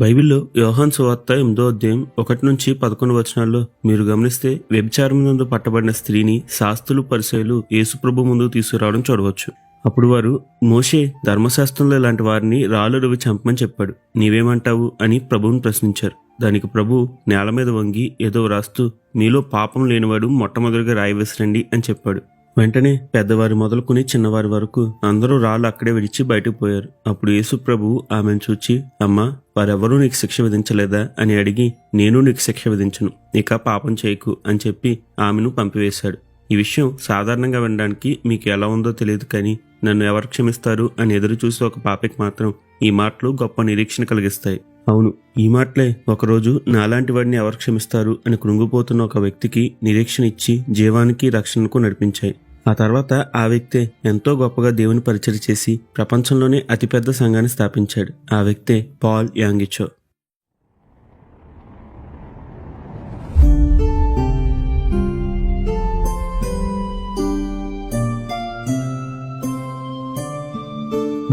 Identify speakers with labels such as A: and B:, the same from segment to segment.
A: బైబిల్లో యోహాన్ సువార్త ఎనిమిదో అధ్యాయం ఒకటి నుంచి పదకొండు వచనాల్లో మీరు గమనిస్తే వ్యభిచారముందు పట్టబడిన స్త్రీని శాస్త్రులు పరిచయలు యేసుప్రభు ముందు తీసుకురావడం చూడవచ్చు. అప్పుడు వారు మోషే ధర్మశాస్త్రంలో ఇలాంటి వారిని రాళ్ళు రువి చంపమని చెప్పాడు. నీవేమంటావు? అని ప్రభువును ప్రశ్నించారు. దానికి ప్రభు నేల మీద వంగి ఏదో రాస్తూ మీలో పాపం లేనివాడు మొట్టమొదటిగా రాయి విసరండి అని చెప్పాడు. వెంటనే పెద్దవారి మొదలుకుని చిన్నవారి వరకు అందరూ రాళ్ళు అక్కడే విడిచి బయటకు పోయారు. అప్పుడు యేసు ఆమెను చూచి అమ్మా వారెవరూ నీకు శిక్ష విధించలేదా? అని అడిగి నేను నీకు శిక్ష విధించను. ఇక పాపం చేయకు అని చెప్పి ఆమెను పంపివేశాడు. ఈ విషయం సాధారణంగా వినడానికి మీకు ఎలా ఉందో తెలియదు కానీ నన్ను ఎవరు క్షమిస్తారు అని ఎదురు చూసే ఒక పాపకి మాత్రం ఈ మాటలు గొప్ప నిరీక్షణ కలిగిస్తాయి. అవును ఈ మాటలే ఒకరోజు నాలాంటి వాడిని ఎవరు క్షమిస్తారు అని కృంగిపోతున్న ఒక వ్యక్తికి నిరీక్షణ ఇచ్చి జీవానికి రక్షణకు నడిపించాయి. ఆ తర్వాత ఆ వ్యక్తే ఎంతో గొప్పగా దేవుని పరిచయం చేసి ప్రపంచంలోనే అతిపెద్ద సంఘాన్ని స్థాపించాడు. ఆ వ్యక్తే Paul Yonggi Cho.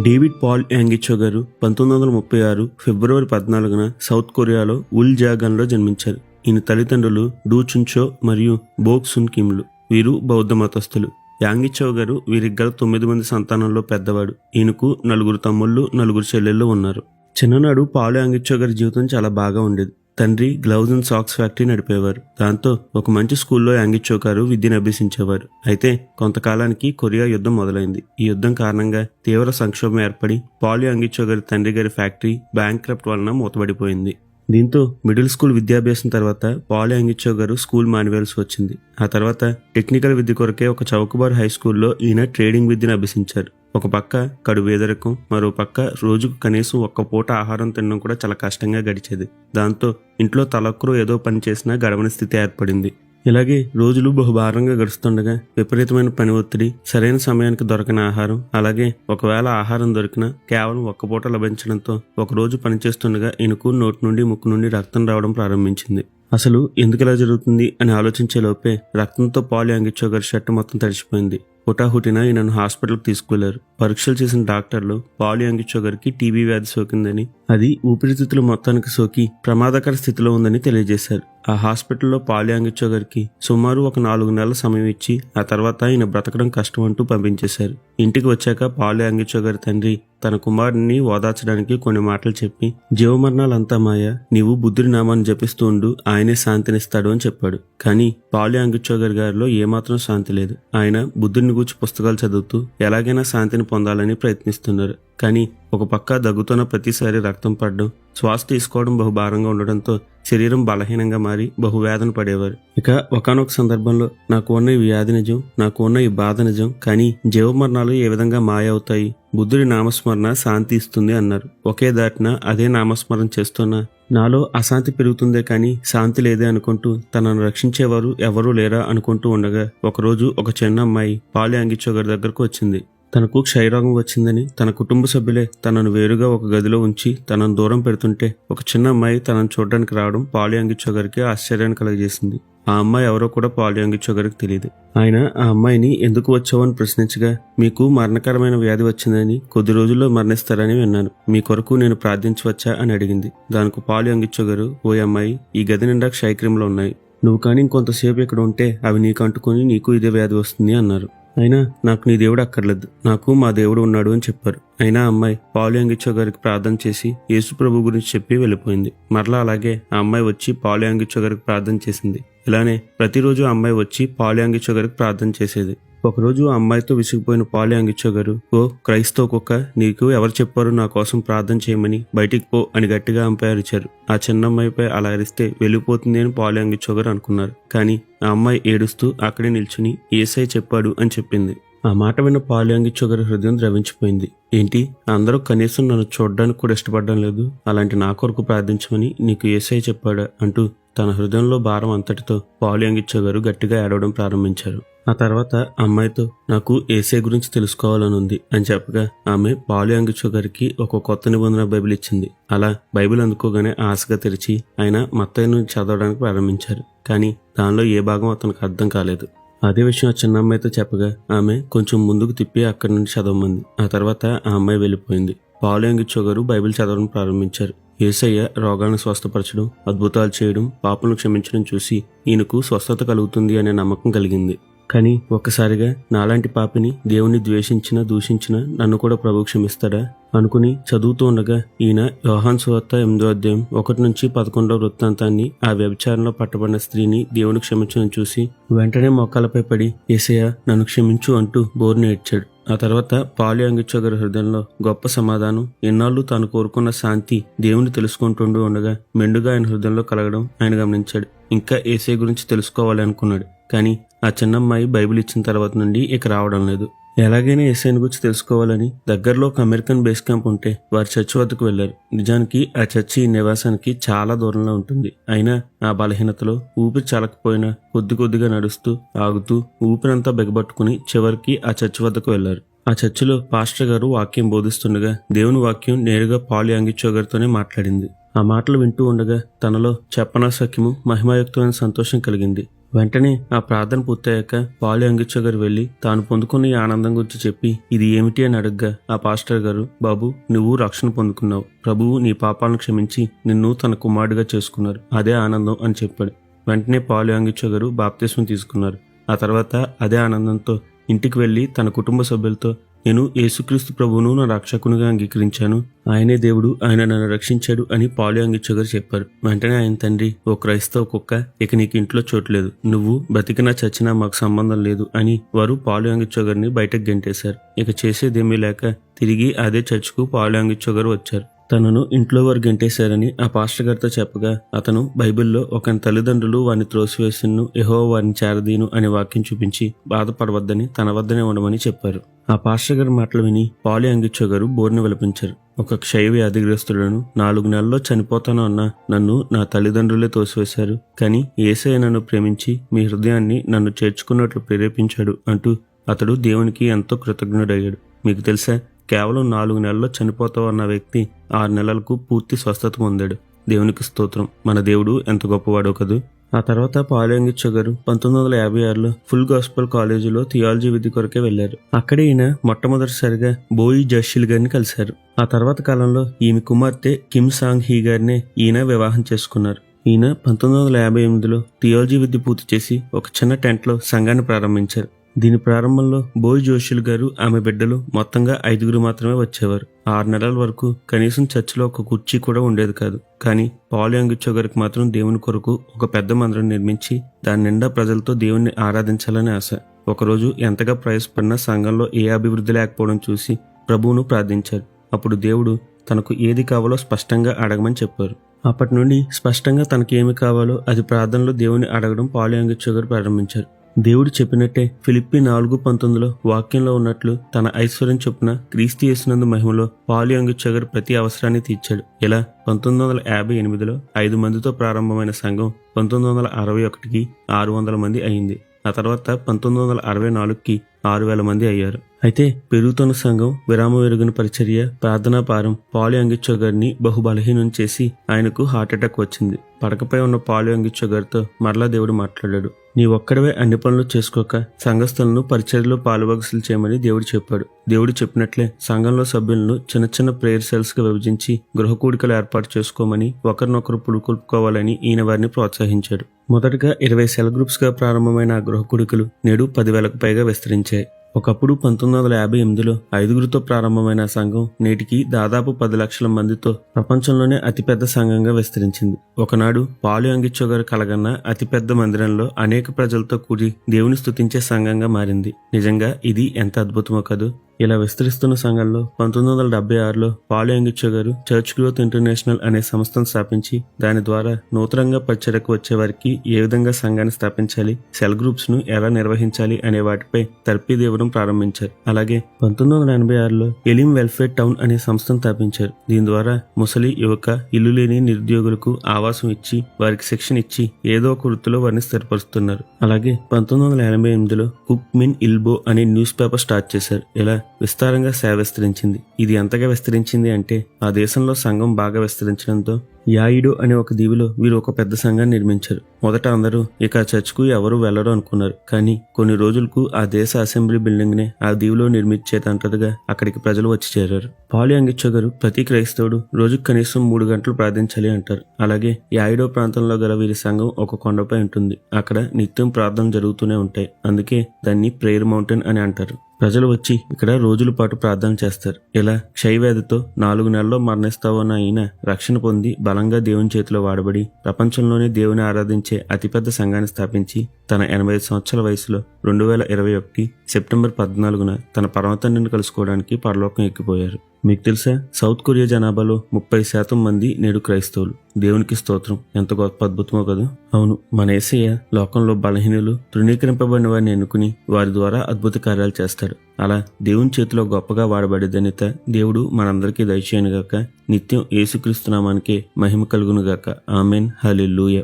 A: David Paul Yonggi Cho గారు పంతొమ్మిది వందల ముప్పై ఆరు ఫిబ్రవరి పద్నాలుగున సౌత్ కొరియాలో ఉల్ జాగన్లో జన్మించారు. ఈయన తల్లిదండ్రులు డూ చున్చో మరియు బోక్ సున్ కిమ్లు వీరు బౌద్ధ మతస్థులు. యాంగిచౌ గారు వీరికి గల తొమ్మిది మంది సంతానంలో పెద్దవాడు. ఈయనకు నలుగురు తమ్ముళ్ళు నలుగురు చెల్లెళ్ళు ఉన్నారు. చిన్ననాడు పాలు యాంగిచౌ గారి జీవితం చాలా బాగా ఉండేది. తండ్రి గ్లౌజ్ అండ్ సాక్స్ ఫ్యాక్టరీ నడిపేవారు. దాంతో ఒక మంచి స్కూల్లో యాంగిచో గారు విద్యను అభ్యసించేవారు. అయితే కొంతకాలానికి కొరియా యుద్ధం మొదలైంది. ఈ యుద్ధం కారణంగా తీవ్ర సంక్షోభం ఏర్పడి పాలు యాంగిచో గారి తండ్రి గారి ఫ్యాక్టరీ బ్యాంక్ వలన మూతబడిపోయింది. దీంతో మిడిల్ స్కూల్ విద్యాభ్యాసం తర్వాత పాల్ యాంగిచో గారు స్కూల్ మానివేల్సి వచ్చింది. ఆ తర్వాత టెక్నికల్ విద్య కొరకే ఒక చౌకబార్ హై స్కూల్లో ఈయన ట్రేడింగ్ విద్యను అభ్యసించారు. ఒక పక్క కడు వేదరకం మరో పక్క రోజుకు కనీసం ఒక్క పూట ఆహారం తినడం కూడా చాలా కష్టంగా గడిచేది. దాంతో ఇంట్లో తలొక్కరు ఏదో పని చేసినా గడవని స్థితి ఏర్పడింది. ఇలాగే రోజులు బహుభారంగా గడుస్తుండగా విపరీతమైన పని ఒత్తిడి సరైన సమయానికి దొరకని ఆహారం అలాగే ఒకవేళ ఆహారం దొరికినా కేవలం ఒక్క పూట లభించడంతో ఒకరోజు పనిచేస్తుండగా ఇనుకు నోటి నుండి ముక్కు నుండి రక్తం రావడం ప్రారంభించింది. అసలు ఎందుకు ఇలా జరుగుతుంది అని ఆలోచించే లోపే రక్తంతో పాలు అంగిచ్చో గారి షర్ట్ మొత్తం తడిచిపోయింది. హుటాహుటిన ఈయనను హాస్పిటల్కి తీసుకువెళ్ళారు. పరీక్షలు చేసిన డాక్టర్లు పాలు అంగిచ్చో గారికి టీబీ వ్యాధి సోకిందని అది ఊపిరితిత్తులు మొత్తానికి సోకి ప్రమాదకర స్థితిలో ఉందని తెలియజేశారు. ఆ హాస్పిటల్లో పాలు అంగిచ్చో గారికి సుమారు ఒక నాలుగు నెలల సమయం ఇచ్చి ఆ తర్వాత ఆయన బ్రతకడం కష్టం అంటూ పంపించేశారు. ఇంటికి వచ్చాక పాలు అంగిచ్చో గారి తండ్రి తన కుమారుడిని ఓదార్చడానికి కొన్ని మాటలు చెప్పి జీవమరణాలంతా మాయ నీవు బుద్ధుడి నామాన్ని జపిస్తూ ఉండు ఆయనే శాంతినిస్తాడు అని చెప్పాడు. కానీ పాలు అంగిచ్చోగర్ గారిలో ఏమాత్రం శాంతి లేదు. ఆయన బుద్ధుడిని గూర్చి పుస్తకాలు చదువుతూ ఎలాగైనా శాంతిని పొందాలని ప్రయత్నిస్తున్నారు. కానీ ఒక పక్క దగ్గుతున్న ప్రతిసారి రక్తం పడడం శ్వాస తీసుకోవడం బహు భారంగా ఉండడంతో శరీరం బలహీనంగా మారి బహువేదన పడేవారు. ఇక ఒకనొక సందర్భంలో నాకు ఉన్న ఈ వ్యాధి నిజం నాకు ఉన్న ఈ బాధ నిజం కానీ జీవమరణాలు ఏ విధంగా మాయ అవుతాయి బుద్ధుడి నామస్మరణ శాంతి ఇస్తుంది అన్నారు. ఒకే దాటిన అదే నామస్మరణ చేస్తున్నా నాలో అశాంతి పెరుగుతుందే కానీ శాంతి లేదే అనుకుంటూ తనను రక్షించేవారు ఎవరూ లేరా అనుకుంటూ ఉండగా ఒకరోజు ఒక చిన్న అమ్మాయి పాలి అంగిచ్చో దగ్గరకు వచ్చింది. తనకు క్షయరోగం వచ్చిందని తన కుటుంబ సభ్యులే తనను వేరుగా ఒక గదిలో ఉంచి తనను దూరం పెడుతుంటే ఒక చిన్న అమ్మాయి తనను చూడడానికి రావడం పాలి అంగిచ్చో గారికి ఆశ్చర్యాన్ని కలగజేసింది. ఆ అమ్మాయి ఎవరో కూడా పాలి అంగిచ్చో గారికి తెలియదు. ఆయన ఆ అమ్మాయిని ఎందుకు వచ్చావని ప్రశ్నించగా మీకు మరణకరమైన వ్యాధి వచ్చిందని కొద్ది రోజుల్లో మరణిస్తారని విన్నాను. మీ కొరకు నేను ప్రార్థించవచ్చా అని అడిగింది. దానికి పాలి అంగిచ్చో గారు ఓ అమ్మాయి ఈ గది నిండా క్షయక్రిములు ఉన్నాయి. నువ్వు కానీ ఇంకొంతసేపు ఇక్కడ ఉంటే అవి నీకు అంటుకొని నీకు ఇదే వ్యాధి వస్తుంది అన్నారు. అయినా నాకు నీ దేవుడు అక్కర్లేదు. నాకు మా దేవుడు ఉన్నాడు అని చెప్పారు. అయినా అమ్మాయి పాలు యాంగిచో గారికి ప్రార్థన చేసి యేసు ప్రభు గురించి చెప్పి వెళ్ళిపోయింది. మరలా అలాగే ఆ అమ్మాయి వచ్చి పాలు యాంగిచో గారికి ప్రార్థన చేసింది. ఇలానే ప్రతిరోజు ఆ అమ్మాయి వచ్చి పాలు యాంగిచో గారికి ప్రార్థన చేసేది. ఒకరోజు ఆ అమ్మాయితో విసిగిపోయిన పాలు అంగిచ్చో గారు ఓ క్రైస్తవ కుక్క నీకు ఎవరు చెప్పారు నా కోసం ప్రార్థన చేయమని? బయటికి పో అని గట్టిగా అంపైర్ అరిచారు ఆ చిన్న అమ్మాయిపై అలా అరిస్తే వెళ్ళిపోతుంది అని పాలు అంగిచ్చో గారు అనుకున్నారు. కానీ ఆ అమ్మాయి ఏడుస్తూ అక్కడే నిల్చుని ఏసై చెప్పాడు అని చెప్పింది. ఆ మాట విన్న పాలు అంగిచ్చో గారి హృదయం ద్రవించిపోయింది. ఏంటి? అందరూ కనీసం నన్ను చూడడానికి కూడా ఇష్టపడడం లేదు. అలాంటి నా కొరకు ప్రార్థించమని నీకు ఏసై చెప్పాడా అంటూ తన హృదయంలో భారం అంతటితో పాలు అంగిచ్చో గారు గట్టిగా ఏడవడం ప్రారంభించారు. ఆ తర్వాత అమ్మాయితో నాకు ఏసే గురించి తెలుసుకోవాలని ఉంది అని చెప్పగా ఆమె పాలు అంగిచో గారికి ఒక కొత్త నిబంధన బైబిల్ ఇచ్చింది. అలా బైబిల్ అందుకోగానే ఆశగా తెరిచి ఆయన మత్తయ్యను చదవడానికి ప్రారంభించారు. కానీ దానిలో ఏ భాగం అతనికి అర్థం కాలేదు. అదే విషయం ఆ చిన్న అమ్మాయితో చెప్పగా ఆమె కొంచెం ముందుకు తిప్పి అక్కడి నుండి చదవమంది. ఆ తర్వాత ఆ అమ్మాయి వెళ్ళిపోయింది. పాలు అంగిచ్చో గారు బైబిల్ చదవడం ప్రారంభించారు. ఏసయ్య రోగాలను స్వస్థపరచడం అద్భుతాలు చేయడం పాపలను క్షమించడం చూసి ఈయనకు స్వస్థత కలుగుతుంది అనే నమ్మకం కలిగింది. కానీ ఒక్కసారిగా నాలాంటి పాపిని దేవుని ద్వేషించిన దూషించిన నన్ను కూడా ప్రభు క్షమిస్తాడా? అనుకుని చదువుతూ ఉండగా ఈయన యోహాన్ సువార్త ఎనిమిదో అధ్యాయం ఒకటి నుంచి పదకొండో వృత్తాంతాన్ని ఆ వ్యభిచారంలో పట్టబడిన స్త్రీని దేవుని క్షమించడం చూసి వెంటనే మొక్కలపై పడి ఏసయ్య నన్ను క్షమించు అంటూ బోర్ని ఏడ్చాడు. ఆ తర్వాత పాలి అంగిచ్చో గారి హృదయంలో గొప్ప సమాధానం ఎన్నాళ్ళు తాను కోరుకున్న శాంతి దేవుని తెలుసుకుంటుండూ ఉండగా మెండుగా ఆయన హృదయంలో కలగడం ఆయన గమనించాడు. ఇంకా ఏసే గురించి తెలుసుకోవాలి అనుకున్నాడు. కానీ ఆ చిన్నమ్మాయి బైబిల్ ఇచ్చిన తర్వాత నుండి ఇక రావడం లేదు. ఎలాగైనా ఎస్ఐని గురించి తెలుసుకోవాలని దగ్గరలో ఒక అమెరికన్ బేస్ క్యాంప్ ఉంటే వారి చర్చి వద్దకు వెళ్ళారు నిజానికి ఆ చర్చి ఈ నివాసానికి చాలా దూరంలో ఉంటుంది. అయినా ఆ బలహీనతలో ఊపిరి చాలకపోయినా కొద్ది కొద్దిగా నడుస్తూ ఆగుతూ ఊపిరంతా బిగబట్టుకుని చివరికి ఆ చర్చి వద్దకు వెళ్ళారు ఆ చర్చిలో పాస్టర్ గారు వాక్యం బోధిస్తుండగా దేవుని వాక్యం నేరుగా పాలి అంగిచ్చో గారితోనే మాట్లాడింది. ఆ మాటలు వింటూ ఉండగా తనలో చెప్పనా సఖ్యము మహిమాయుక్తమైన సంతోషం కలిగింది. వెంటనే ఆ ప్రార్థన పూర్తయ్యాక పాలి అంగిచ్చ గారు వెళ్ళి తాను పొందుకున్న ఈ ఆనందం గురించి చెప్పి ఇది ఏమిటి అని అడగ్గా ఆ పాస్టర్ గారు బాబు నువ్వు రక్షణ పొందుకున్నావు. ప్రభువు నీ పాపాలను క్షమించి నిన్ను తన కుమారుడిగా చేసుకున్నారు. అదే ఆనందం అని చెప్పాడు. వెంటనే పాలి అంగిచ్చ గారు బాప్తిస్వం తీసుకున్నారు. ఆ తర్వాత అదే ఆనందంతో ఇంటికి వెళ్ళి తన కుటుంబ సభ్యులతో నేను యేసుక్రీస్తు ప్రభువును నా రక్షకునిగా అంగీకరించాను. ఆయనే దేవుడు ఆయన నన్ను రక్షించాడు అని పాలు అంగిచ్చగారు చెప్పారు. వెంటనే ఆయన తండ్రి ఓ క్రైస్తవ కుక్క ఇక నీకు ఇంట్లో చోట్లేదు నువ్వు బతికినా చచ్చినా మాకు సంబంధం లేదు అని వారు పాలు అంగిచ్చోగారిని బయటకు గెంటేశారు. ఇక చేసేదేమీ లేక తిరిగి అదే చర్చ్కు పాలు అంగిచ్చోగారు వచ్చారు. తనను ఇంట్లో వారు గెంటేశారని ఆ పాస్టర్ గారితో చెప్పగా అతను బైబిల్లో ఒక తల్లిదండ్రులు వారిని త్రోసివేసిను ఎహో వారిని చేరదీను అనే వాక్యం చూపించి బాధపడవద్దని తన వద్దనే ఉండమని చెప్పారు. ఆ పాస్టర్ గారి మాటలు విని పాలి అంగిచ్చో గారు బోర్ని విలపించారు. ఒక క్షయ వ్యాధిగ్రస్తులను నాలుగు నెలల్లో చనిపోతాను అన్న నన్ను నా తల్లిదండ్రులే తోసివేశారు. కానీ ఏసయ్య నన్ను ప్రేమించి మీ హృదయాన్ని నన్ను చేర్చుకున్నట్లు ప్రేరేపించాడు అంటూ అతడు దేవునికి ఎంతో కృతజ్ఞుడయ్యాడు. మీకు తెలుసా? కేవలం నాలుగు నెలల్లో చనిపోతావు అన్న వ్యక్తి ఆరు నెలలకు పూర్తి స్వస్థత పొందాడు. దేవునికి స్తోత్రం. మన దేవుడు ఎంత గొప్పవాడో కదూ. ఆ తర్వాత పాలయంగిచ్చో గారు పంతొమ్మిది వందల యాభై ఆరులో ఫుల్ గాస్పల్ కాలేజీలో థియాలజీ విధి కొరకే వెళ్ళారు అక్కడే ఈయన మొట్టమొదటిసారిగా బోయి జషిల్ గారిని కలిశారు. ఆ తర్వాత కాలంలో ఈమె కుమార్తె కిమ్ సాంగ్ హీ గారినే ఈయన వివాహం చేసుకున్నారు. ఈయన పంతొమ్మిది వందల యాభై ఎనిమిదిలో థియాలజీ విద్య పూర్తి చేసి ఒక చిన్న టెంట్లో సంఘాన్ని ప్రారంభించారు. దీని ప్రారంభంలో బోయ్ జోషులు గారు ఆమె బిడ్డలు మొత్తంగా ఐదుగురు మాత్రమే వచ్చేవారు. ఆరు నెలల వరకు కనీసం చర్చిలో ఒక కుర్చీ కూడా ఉండేది కాదు. కానీ పాల్ అంగిచ్చో గారికి మాత్రం దేవుని కొరకు ఒక పెద్ద మందిరం నిర్మించి దాని నిండా ప్రజలతో దేవుణ్ణి ఆరాధించాలని ఆశ. ఒకరోజు ఎంతగా ప్రయాసపడినా సంఘంలో ఏ అభివృద్ధి లేకపోవడం చూసి ప్రభువును ప్రార్థించారు. అప్పుడు దేవుడు తనకు ఏది కావాలో స్పష్టంగా అడగమని చెప్పారు. అప్పటి నుండి స్పష్టంగా తనకి ఏమి కావాలో అది ప్రార్థనలో దేవుని అడగడం పాలు అంగిచ్చో గారు ప్రారంభించారు. దేవుడు చెప్పినట్టే ఫిలిప్పి నాలుగు పంతొమ్మిదిలో వాక్యంలో ఉన్నట్లు తన ఐశ్వర్యం చొప్పున క్రీస్తు చేసినందు మహిమలో పాలి అంగుచ్చగర్ ప్రతి అవసరాన్ని తీర్చాడు. ఇలా పంతొమ్మిది వందల యాభై ఎనిమిదిలో ఐదు మందితో ప్రారంభమైన సంఘం పంతొమ్మిది వందల అరవై ఒకటికి ఆరు వందల మంది అయింది. ఆ తర్వాత పంతొమ్మిది వందల అరవై నాలుగుకి ఆరు వేల మంది అయ్యారు. అయితే పెరుగుతున్న సంఘం విరామ వెరుగున పరిచర్య ప్రార్థనా పారం పాలి అంగిచ్చో గారిని బహుబలహీనం చేసి ఆయనకు హార్ట్అటాక్ వచ్చింది. పడకపై ఉన్న పాలి అంగిచ్చో గారితో మరలా దేవుడు మాట్లాడాడు. నీ ఒక్కడవే అన్ని పనులు చేసుకోక సంఘస్థులను పరిచర్యలో పాలువగసులు చేయమని దేవుడు చెప్పాడు. దేవుడు చెప్పినట్లే సంఘంలో సభ్యులను చిన్న చిన్న ప్రేయర్ సెల్స్గా విభజించి గృహ కూడికలు ఏర్పాటు చేసుకోమని ఒకరినొకరు పులుకొల్పుకోవాలని ఈయన వారిని ప్రోత్సహించాడు. మొదటగా ఇరవై సెల్ గ్రూప్స్గా ప్రారంభమైన ఆ గృహ కూడికలు నేడు పదివేలకు పైగా విస్తరించాయి. ఒకప్పుడు పంతొమ్మిది వందల యాభై ఎనిమిదిలో ఐదుగురితో ప్రారంభమైన సంఘం నేటికి దాదాపు పది లక్షల మందితో ప్రపంచంలోనే అతిపెద్ద సంఘంగా విస్తరించింది. ఒకనాడు పాలు అంగిచ్చో గారు కలగన్న అతిపెద్ద మందిరంలో అనేక ప్రజలతో కూడి దేవుని స్థుతించే సంఘంగా మారింది. నిజంగా ఇది ఎంత అద్భుతమో కదూ! ఇలా విస్తరిస్తున్న సంఘంలో పంతొమ్మిది వందల డెబ్బై ఆరులో పాలు అంగిచ్చో గారు చర్చ్ గ్రోత్ ఇంటర్నేషనల్ అనే సంస్థను స్థాపించి దాని ద్వారా నూతనంగా పరిచయకు వచ్చే వారికి ఏ విధంగా సంఘాన్ని స్థాపించాలి సెల్ గ్రూప్స్ను ఎలా నిర్వహించాలి అనే వాటిపై తర్పీ ఇవ్వడం ప్రారంభించారు. అలాగే పంతొమ్మిది వందల ఎనభై ఆరులో ఎలిం వెల్ఫేర్ టౌన్ అనే సంస్థను స్థాపించారు. దీని ద్వారా ముసలి యువక ఇల్లు లేని నిరుద్యోగులకు ఆవాసం ఇచ్చి వారికి శిక్షణ ఇచ్చి ఏదో ఒక వృత్తిలో వారిని స్థిరపరుస్తున్నారు. అలాగే పంతొమ్మిది వందల ఎనభై ఎనిమిదిలో కుక్ మిన్ ఇల్బో అనే న్యూస్ పేపర్ స్టార్ట్ చేశారు. ఇలా విస్తారంగా సేవ విస్తరించింది. ఇది ఎంతగా విస్తరించింది అంటే ఆ దేశంలో సంఘం బాగా విస్తరించడంతో యాయిడు అనే ఒక దీవిలో వీరు ఒక పెద్ద సంఘాన్ని నిర్మించారు. మొదట అందరూ ఇక చర్చ్కు ఎవరు వెళ్ళరు అనుకున్నారు. కానీ కొన్ని రోజులకు ఆ దేశ అసెంబ్లీ బిల్డింగ్ నే ఆ దీవిలో నిర్మించేదంటగా అక్కడికి ప్రజలు వచ్చి చేరారు. పాలి అంగిచ్చో గారు ప్రతి క్రైస్తవుడు రోజుకు కనీసం మూడు గంటలు ప్రార్థించాలి అంటారు. అలాగే యాయిడో ప్రాంతంలో గల వీరి సంఘం ఒక కొండపై ఉంటుంది. అక్కడ నిత్యం ప్రార్థన జరుగుతూనే ఉంటాయి. అందుకే దాన్ని ప్రేయర్ మౌంటైన్ అని అంటారు. ప్రజలు వచ్చి ఇక్కడ రోజుల పాటు ప్రార్థన చేస్తారు. ఇలా క్షయవ్యాధితో నాలుగు నెలల్లో మరణిస్తావన్న ఆయన రక్షణ పొంది బలంగా దేవుని చేతిలో వాడబడి ప్రపంచంలోనే దేవుని ఆరాధించే అతిపెద్ద సంఘాన్ని స్థాపించి తన ఎనభై సంవత్సరాల వయసులో రెండు వేల ఇరవై ఒకటి సెప్టెంబర్ పద్నాలుగున తన పరమతండ్రిని కలుసుకోవడానికి పరలోకం ఎక్కిపోయారు. మీకు తెలుసా? సౌత్ కొరియా జనాభాలో ముప్పై శాతం మంది నేడు క్రైస్తవులు. దేవునికి స్తోత్రం. ఎంత గొప్ప అద్భుతమో కదా? అవును మన ఏసయ్య లోకంలో బలహీనులు తృణీకరింపబడిన వారిని ఎన్నుకుని వారి ద్వారా అద్భుత కార్యాలు చేస్తాడు అలా దేవుని చేతిలో గొప్పగా వాడబడే ధన్యత దేవుడు మనందరికీ దయచేయనుగాక. నిత్యం యేసుక్రీస్తు నామానికి మహిమ కలుగునుగాక. ఆమెన్. హల్లెలూయా.